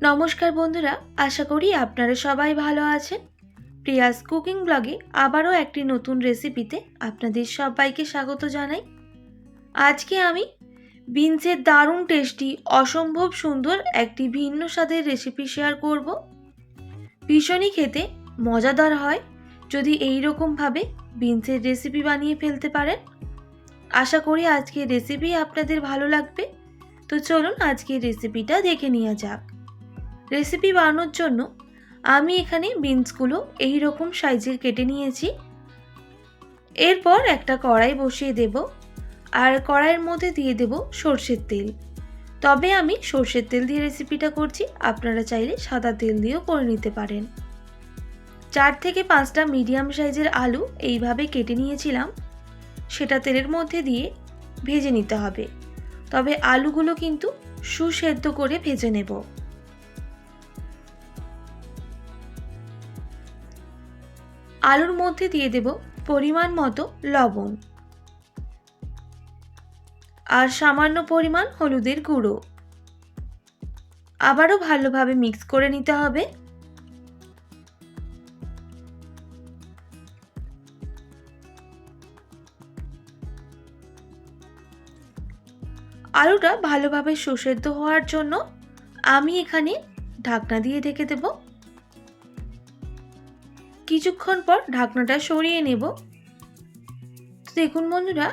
নমস্কার বন্ধুরা, আশা করি আপনারা সবাই ভালো আছেন। প্রিয়াস কুকিং ব্লগে আবারও একটি নতুন রেসিপিতে আপনাদের সবাইকে স্বাগত জানাই। আজকে আমি বিনসের দারুণ টেস্টি, অসম্ভব সুন্দর একটি ভিন্ন স্বাদের রেসিপি শেয়ার করব। ভীষণই খেতে মজাদার হয়, যদি এই রকমভাবে বিনসের রেসিপি বানিয়ে ফেলতে পারেন। আশা করি আজকের রেসিপি আপনাদের ভালো লাগবে। তো চলুন আজকের রেসিপিটা দেখে নেওয়া যাক। রেসিপি বানানোর জন্য আমি এখানে বিনসগুলো এই রকম সাইজের কেটে নিয়েছি। এরপর একটা কড়াই বসিয়ে দেব আর কড়াইয়ের মধ্যে দিয়ে দেব সর্ষের তেল। তবে আমি সর্ষের তেল দিয়ে রেসিপিটা করছি, আপনারা চাইলে সাদা তেল দিয়েও করে নিতে পারেন। চার থেকে পাঁচটা মিডিয়াম সাইজের আলু এইভাবে কেটে নিয়েছিলাম, সেটা তেলের মধ্যে দিয়ে ভেজে নিতে হবে। তবে আলুগুলো কিন্তু সুসেদ্ধ করে ভেজে নেব। আলুর মধ্যে দিয়ে দেব পরিমাণ মতো লবণ। আর সামান্য পরিমাণ হলুদের গুঁড়ো। আবারও ভালোভাবে মিক্স করে নিতে হবে। আলুটা ভালোভাবে সুসেদ্ধ হওয়ার জন্য আমি এখানে ঢাকনা দিয়ে ঢেকে দেব। কিছুক্ষণ পর ঢাকনাটা সরিয়ে নেব। দেখুন বন্ধুরা,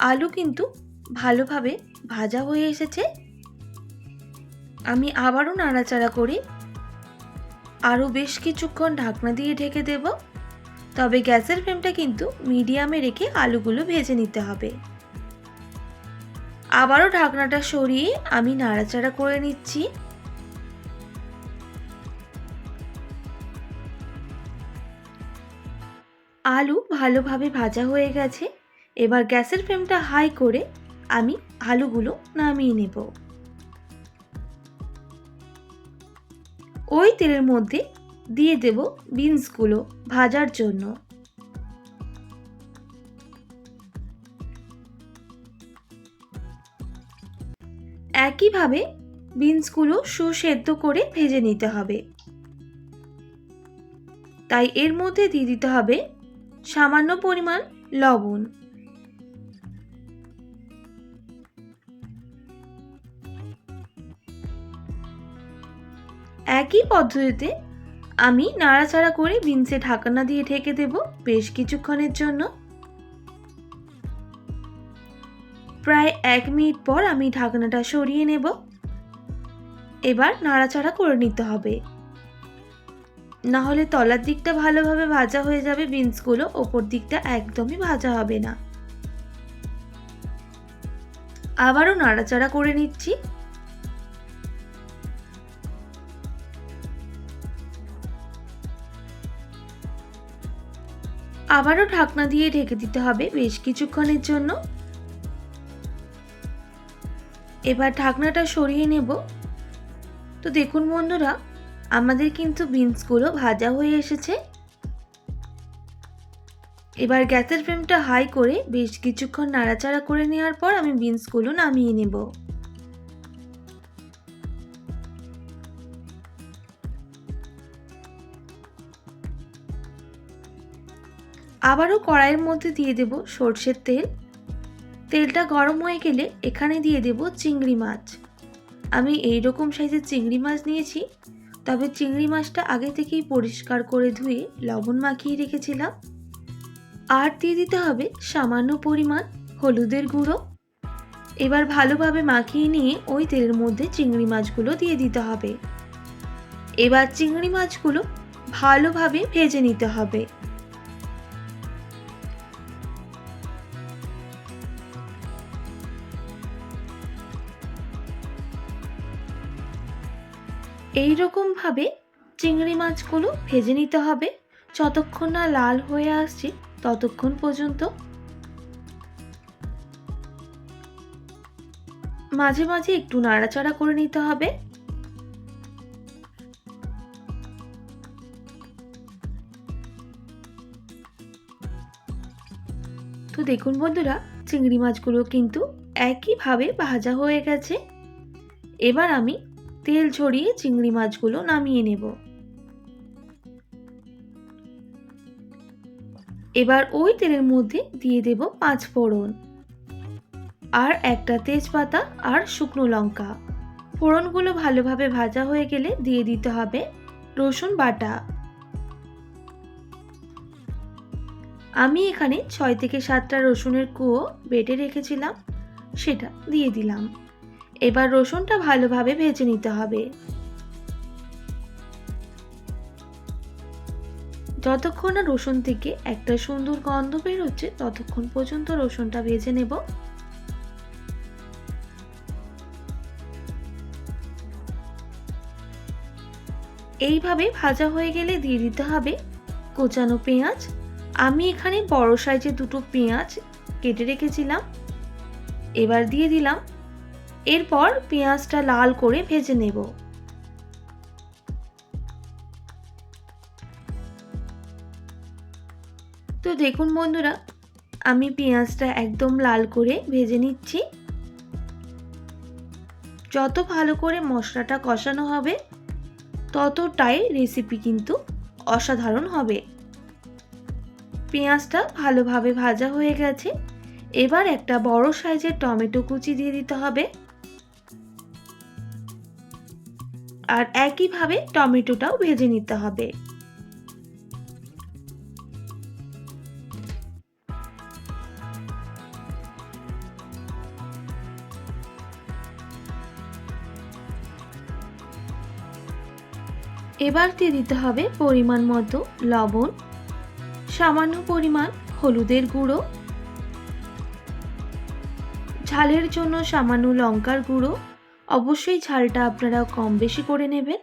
আলু কিন্তু ভালোভাবে ভাজা হয়ে এসেছে। আমি আবারও নাড়াচাড়া করি আরও বেশ কিছুক্ষণ ঢাকনা দিয়ে ঢেকে দেব। তবে গ্যাসের ফ্লেমটা কিন্তু মিডিয়ামে রেখে আলুগুলো ভেজে নিতে হবে। আবারও ঢাকনাটা সরিয়ে আমি নাড়াচাড়া করে নিচ্ছি। আলু ভালোভাবে ভাজা হয়ে গেছে। এবার গ্যাসের ফ্লেমটা হাই করে আমি আলুগুলো নামিয়ে নেব। ওই তেলের মধ্যে দিয়ে দেব বিনসগুলো ভাজার জন্য। একইভাবে বিনসগুলো সুসেদ্ধ করে ভেজে নিতে হবে। তাই এর মধ্যে দিয়ে দিতে হবে সামান্য পরিমাণ লবণ। একই পদ্ধতিতে আমি নাড়াচাড়া করে বিনসে ঢাকনা দিয়ে ঢেকে দেব বেশ কিছুক্ষণের জন্য। প্রায় এক মিনিট পর আমি ঢাকনাটা সরিয়ে নেব। এবার নাড়াচাড়া করে নিতে হবে। না হলে তলার দিকটা ভালোভাবে ভাজা হয়ে যাবে, বিনসগুলো ওপর দিকটা একদমই ভাজা হবে না। আবারও নাড়াচাড়া করে নিচ্ছি। আবারও ঢাকনা দিয়ে ঢেকে দিতে হবে বেশ কিছুক্ষণের জন্য। এবার ঢাকনাটা সরিয়ে নেব। তো দেখুন বন্ধুরা আমাদের কিন্তু বিনসগুলো ভাজা হয়ে এসেছে। এবার গ্যাসের ফ্লেমটা হাই করে বেশ কিছুক্ষণ নাড়াচাড়া করে নেওয়ার পর আমি বিনসগুলো নামিয়ে নেব। আবারও কড়াইয়ের মধ্যে দিয়ে দেব সর্ষের তেল। তেলটা গরম হয়ে গেলে এখানে দিয়ে দেব চিংড়ি মাছ। আমি এই রকম সাইজের চিংড়ি মাছ নিয়েছি তবে চিংড়ি মাছটা আগে থেকেই পরিষ্কার করে ধুয়ে লবণ মাখিয়ে রেখেছিলাম। আর দিয়ে দিতে হবে সামান্য পরিমাণ হলুদের গুঁড়ো। এবার ভালোভাবে মাখিয়ে নিয়ে ওই তেলের মধ্যে চিংড়ি মাছগুলো দিয়ে দিতে হবে। এবার চিংড়ি মাছগুলো ভালোভাবে ভেজে নিতে হবে। এই রকমভাবে চিংড়ি মাছগুলো ভেজে নিতে হবে। যতক্ষণ না লাল হয়ে আসছে, ততক্ষণ পর্যন্ত। মাঝে মাঝে একটু নাড়াচাড়া করে নিতে হবে। তো দেখুন বন্ধুরা, চিংড়ি মাছগুলো কিন্তু একইভাবে ভাজা হয়ে গেছে। এবার আমি তেল ছড়িয়ে চিংড়ি মাছগুলো নামিয়ে নেব। এবার ওই তেলের মধ্যে দিয়ে দেব পাঁচ ফোড়ন আর একটা তেজপাতা আর শুকনো লঙ্কা। ফোড়নগুলো ভালোভাবে ভাজা হয়ে গেলে দিয়ে দিতে হবে রসুন বাটা। আমি এখানে ছয় থেকে সাতটা রসুনের কুয়ো বেটে রেখেছিলাম, সেটা দিয়ে দিলাম। এবার রসুনটা ভালোভাবে ভেজে নিতে হবে। যতক্ষণ না রসুন থেকে একটা সুন্দর গন্ধ বেরোচ্ছে, ততক্ষণ পর্যন্ত রসুনটা ভেজে নেব। এইভাবে ভাজা হয়ে গেলে দিয়ে দিতে হবে কোচানো পেঁয়াজ। আমি এখানে বড় সাইজে দুটো পেঁয়াজ কেটে রেখেছিলাম। এবার দিয়ে দিলাম এরপর পেঁয়াজটা লাল করে ভেজে নেব। তো দেখুন বন্ধুরা, আমি পেঁয়াজটা একদম লাল করে ভেজে নিচ্ছি। যত ভালো করে মশলাটা কষানো হবে, ততটাই রেসিপি কিন্তু অসাধারণ হবে। পেঁয়াজটা ভালোভাবে ভাজা হয়ে গেছে। এবার একটা বড় সাইজের টমেটো কুচি দিয়ে দিতে হবে। আর একইভাবে টমেটোটাও ভেজে নিতে হবে। এবার দিয়ে দিতে হবে পরিমাণ মতো লবণ, সামান্য পরিমাণ হলুদের গুঁড়ো, ঝালের জন্য সামান্য লঙ্কার গুঁড়ো অবশ্যই ঝালটা আপনারা কম বেশি করে নেবেন।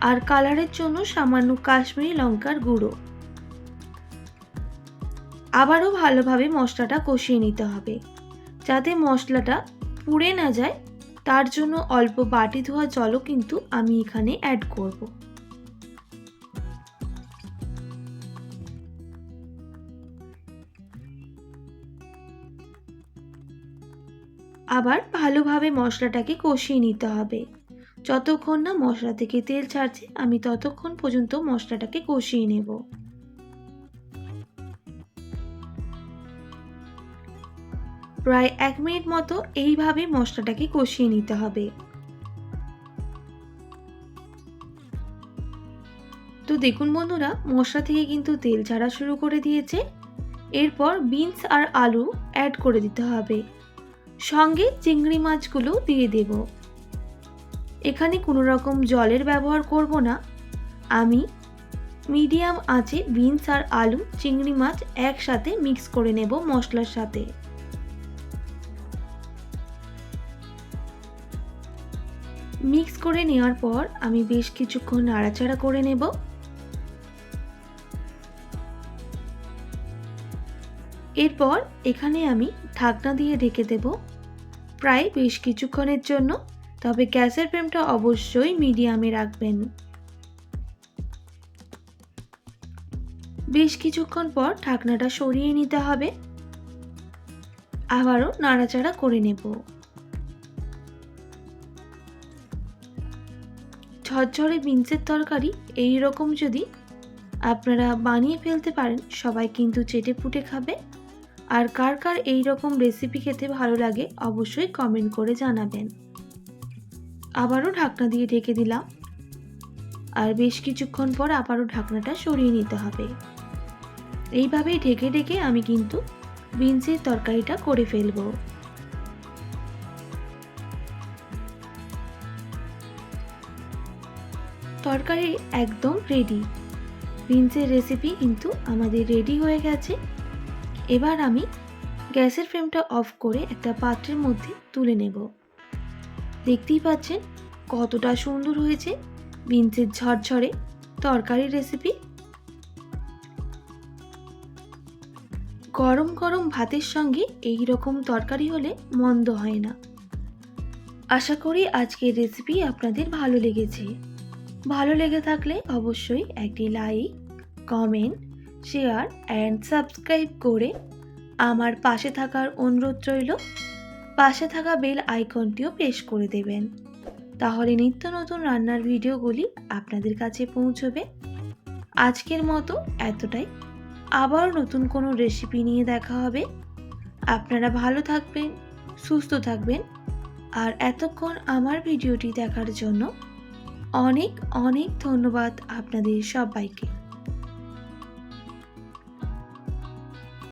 আর কালারের জন্য সামান্য কাশ্মীরি লঙ্কার গুঁড়ো। আবারও ভালোভাবে মশলাটা কষিয়ে নিতে হবে। যাতে মশলাটা পুড়ে না যায়, তার জন্য অল্প বাটি ধোয়া জলও কিন্তু আমি এখানে অ্যাড করব। আবার ভালোভাবে মশলাটাকে কষিয়ে নিতে হবে। যতক্ষণ না মশলা থেকে তেল ছাড়ছে, আমি ততক্ষণ পর্যন্ত মশলাটাকে কষিয়ে নেব। প্রায় এক মিনিট মতো এইভাবে মশলাটাকে কষিয়ে নিতে হবে। তো দেখুন বন্ধুরা, মশলা থেকে কিন্তু তেল ছাড়া শুরু করে দিয়েছে। এরপর বিনস আর আলু অ্যাড করে দিতে হবে। সঙ্গে চিংড়ি মাছগুলো দিয়ে দেব। এখানে কোনো রকম জলের ব্যবহার করব না। আমি মিডিয়াম আঁচে বিনস আর আলু, চিংড়ি মাছ একসাথে মিক্স করে নেব মশলার সাথে। মিক্স করে নেওয়ার পর আমি বেশ কিছুক্ষণ নাড়াচাড়া করে নেব। এরপর এখানে আমি ঢাকনা দিয়ে ঢেকে দেব। প্রায় বেশ কিছুক্ষণের জন্য, তবে গ্যাসের ফ্লেমটা অবশ্যই মিডিয়ামে রাখবেন। বেশ কিছুক্ষণ পর ঢাকনাটা সরিয়ে নিতে হবে। আবারও নাড়াচাড়া করে নেব। ঝরঝরে বিনসের তরকারি এই রকম যদি আপনারা বানিয়ে ফেলতে পারেন, সবাই কিন্তু চেটে পুটে খাবে। আর কার কার এই রকম রেসিপি খেতে ভালো লাগে অবশ্যই কমেন্ট করে জানাবেন। আবারও ঢাকনা দিয়ে ঢেকে দিলাম। আর বেশ কিছুক্ষণ পর আবারও ঢাকনাটা সরিয়ে নিতে হবে। এইভাবেই ঢেকে ঢেকে আমি কিন্তু বিনসের তরকারিটা করে ফেলব। তরকারি একদম রেডি বিনসের রেসিপি কিন্তু আমাদের রেডি হয়ে গেছে। এবার আমি গ্যাসের ফ্লেমটা অফ করে একটা পাত্রের মধ্যে তুলে নেব। দেখতেই পাচ্ছেন কতটা সুন্দর হয়েছে বিনসের ঝরঝরে তরকারি রেসিপি। গরম গরম ভাতের সঙ্গে এই রকম তরকারি হলে মন্দ হয় না। আশা করি আজকের রেসিপি আপনাদের ভালো লেগেছে। ভালো লেগে থাকলে অবশ্যই একটি like, comment share and subscribe করে আমার পাশে থাকার অনুরোধ রইল। পাশে থাকা বেল আইকনটিও প্রেস করে দেবেন। তাহলে নিত্য নতুন রান্নার ভিডিওগুলি আপনাদের কাছে পৌঁছবে। আজকের মতো এতটাই। আবার নতুন কোনো রেসিপি নিয়ে দেখা হবে। আপনারা ভালো থাকবেন, সুস্থ থাকবেন। আর এতক্ষণ আমার ভিডিওটি দেখার জন্য অনেক অনেক ধন্যবাদ আপনাদের সবাইকে।